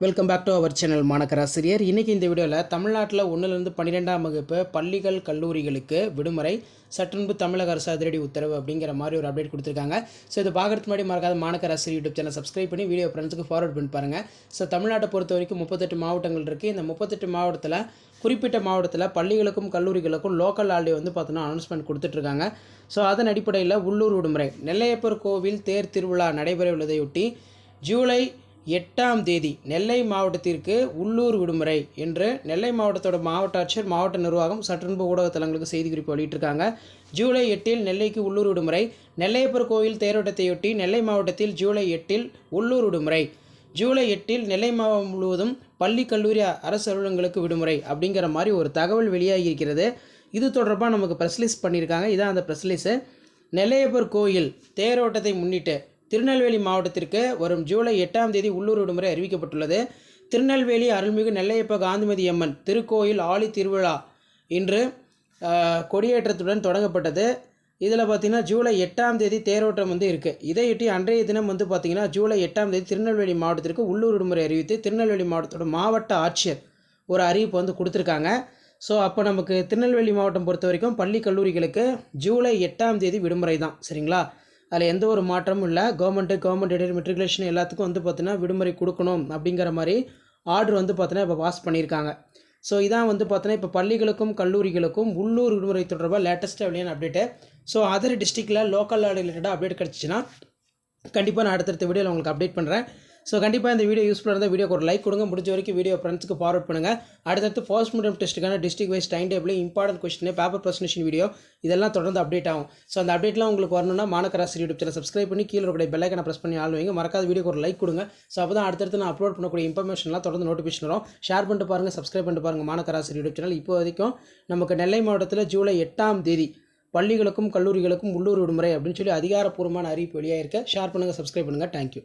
Welcome back to our channel மாணக்கராசிரியர் இன்றைக்கி இந்த வீடியோவில் தமிழ்நாட்டில் ஒன்றுலேருந்து பன்னிரெண்டாம் வகுப்பு பள்ளிகள் கல்லூரிகளுக்கு விடுமுறை சற்றுன்பு தமிழக அரசு அதிரடி உத்தரவு அப்படிங்கிற மாதிரி ஒரு அப்டேட் கொடுத்துருக்காங்க. ஸோ இது பார்க்குறதுக்கு முன்னாடி மறக்காத மாணக்கராசிரியர் யூடியூப் சேனல் சப்ஸ்கிரைப் பண்ணி வீடியோ ஃப்ரெண்ட்ஸுக்கு ஃபார்வர்ட் பண்ணி பாருங்கள் ஸோ தமிழ்நாட்டை பொறுத்த வரைக்கும் முப்பத்தெட்டு மாவட்டங்கள் இருக்குது இந்த முப்பத்தெட்டு மாவட்டத்தில் குறிப்பிட்ட மாவட்டத்தில் பள்ளிகளுக்கும் கல்லூரிகளுக்கும் லோக்கல் ஆல்டே வந்து பார்த்தோன்னா அனௌன்ஸ்மெண்ட் கொடுத்துட்ருக்காங்க. ஸோ அதன் அடிப்படையில் உள்ளூர் விடுமுறை. நெல்லையப்பர் கோவில் தேர் திருவிழா நடைபெற உள்ளதையொட்டி ஜூலை எட்டாம் தேதி நெல்லை மாவட்டத்திற்கு உள்ளூர் விடுமுறை என்று நெல்லை மாவட்டத்தோட மாவட்ட ஆட்சியர் மாவட்ட நிர்வாகம் சற்றுன்பு ஊடகத்தலங்களுக்கு செய்திக்குறிப்பு வெளியிட்டிருக்காங்க. ஜூலை எட்டில் நெல்லைக்கு உள்ளூர் விடுமுறை நெல்லையப்பர் கோவில் தேரோட்டத்தையொட்டி நெல்லை மாவட்டத்தில் ஜூலை எட்டில் உள்ளூர் விடுமுறை. ஜூலை எட்டில் நெல்லை மாவட்டம் முழுவதும் பள்ளி கல்லூரி அரசு அலுவலகங்களுக்கு விடுமுறை அப்படிங்கிற மாதிரி ஒரு தகவல் வெளியாகி இருக்கிறது. இது தொடர்பாக நமக்கு ப்ரெஸ்லிஸ் பண்ணியிருக்காங்க. இதான் அந்த ப்ரெஸ்லிஸு நெல்லையப்பர் கோயில் தேரோட்டத்தை முன்னிட்டு திருநெல்வேலி மாவட்டத்திற்கு வரும் ஜூலை எட்டாம் தேதி உள்ளூர் விடுமுறை அறிவிக்கப்பட்டுள்ளது. திருநெல்வேலி அருள்மிகு நெல்லையப்ப காந்திமதி அம்மன் திருக்கோயில் ஆலி திருவிழா இன்று கொடியேற்றத்துடன் தொடங்கப்பட்டது. இதில் பார்த்தீங்கன்னா ஜூலை எட்டாம் தேதி தேரோட்டம் வந்து இருக்குது இதையொட்டி அன்றைய தினம் வந்து பார்த்திங்கன்னா ஜூலை எட்டாம் தேதி திருநெல்வேலி மாவட்டத்திற்கு உள்ளூர் விடுமுறை அறிவித்து திருநெல்வேலி மாவட்டத்தோட மாவட்ட ஆட்சியர் ஒரு அறிவிப்பு வந்து கொடுத்துருக்காங்க. ஸோ அப்போ நமக்கு திருநெல்வேலி மாவட்டம் பொறுத்த வரைக்கும் பள்ளி கல்லூரிகளுக்கு ஜூலை எட்டாம் தேதி விடுமுறை தான். சரிங்களா? அதில் எந்த ஒரு மாற்றமும் இல்லை. கவர்மெண்ட்டு கவர்மெண்ட் எடட் மெட்ரிகுலேஷன் எல்லாத்துக்கும் வந்து பார்த்தீங்கன்னா விடுமுறை கொடுக்கணும் அப்படிங்கிற மாதிரி ஆர்டர் வந்து பார்த்தீங்கன்னா இப்போ பாஸ் பண்ணியிருக்காங்க. ஸோ இதான் வந்து பார்த்தீங்கன்னா இப்போ பள்ளிகளுக்கும் கல்லூரிகளுக்கும் உள்ளூர் விடுமுறை தொடர்பாக லேட்டஸ்ட்டாக வெளியான அப்டேட்டு ஸோ அதர் டிஸ்ட்ரிக்டில் லோக்கல் ரிலேட்டடாக அப்டேட் கிடச்சிச்சின்னா கண்டிப்பாக நான் அடுத்தடுத்த வீடியோவில் உங்களுக்கு அப்டேட் பண்ணுறேன் ஸோ கண்டிப்பாக இந்த வீடியோ யூஸ்ஃபுல்லாக இருந்தால் வீடியோ ஒரு லைக் கொடுங்க. முடிஞ்ச வரைக்கும் வீடியோ ஃப்ரெண்ட்ஸுக்கு ஃபார்வர்ட் பண்ணுங்கள் அடுத்தடுத்து first medium டெஸ்ட்டுக்கான district wise time table important question paper presentation video இதெல்லாம் தொடர்ந்து அப்டேட் ஆகும். ஸோ அந்த அப்டேட்லாம் உங்களுக்கு வரணும்னா மாணக்கராசி யூடியூப் சேனல் சப்ஸ்கிரைப் பண்ணி கீழே இருக்கிற பெல்லைக்கனை ப்ரெஸ் பண்ணி ஆள் வைங்க மறக்காத வீடியோக்கு ஒரு லைக் கொடுங்க. ஸோ அப்போ தான் அடுத்தடுத்து நான் அப்லோட் பண்ணக்கூடிய இன்ஃபர்மேஷன்லாம் தொடர்ந்து நோட்டிஃபிகேஷன் வரும். ஷேர் பண்ணிட்டு பாருங்கள் சப்ஸ்கிரைப் பண்ணிட்டு பாருங்கள் மாணக்கராசி யூடியூப் சேனல் இப்போ வரைக்கும் நமக்கு நெல்லை மாவட்டத்தில் ஜூலை எட்டாம் தேதி பள்ளிகளுக்கும் கல்லூரிகளுக்கும் உள்ளூர் விடுமுறை அப்படின்னு சொல்லி அதிகாரப்பூர்வமான அறிவிப்பு வெளியாகிருக்கு ஷேர் பண்ணுங்கள் சப்ஸ்கிரைப் பண்ணுங்கள் தேங்க்யூ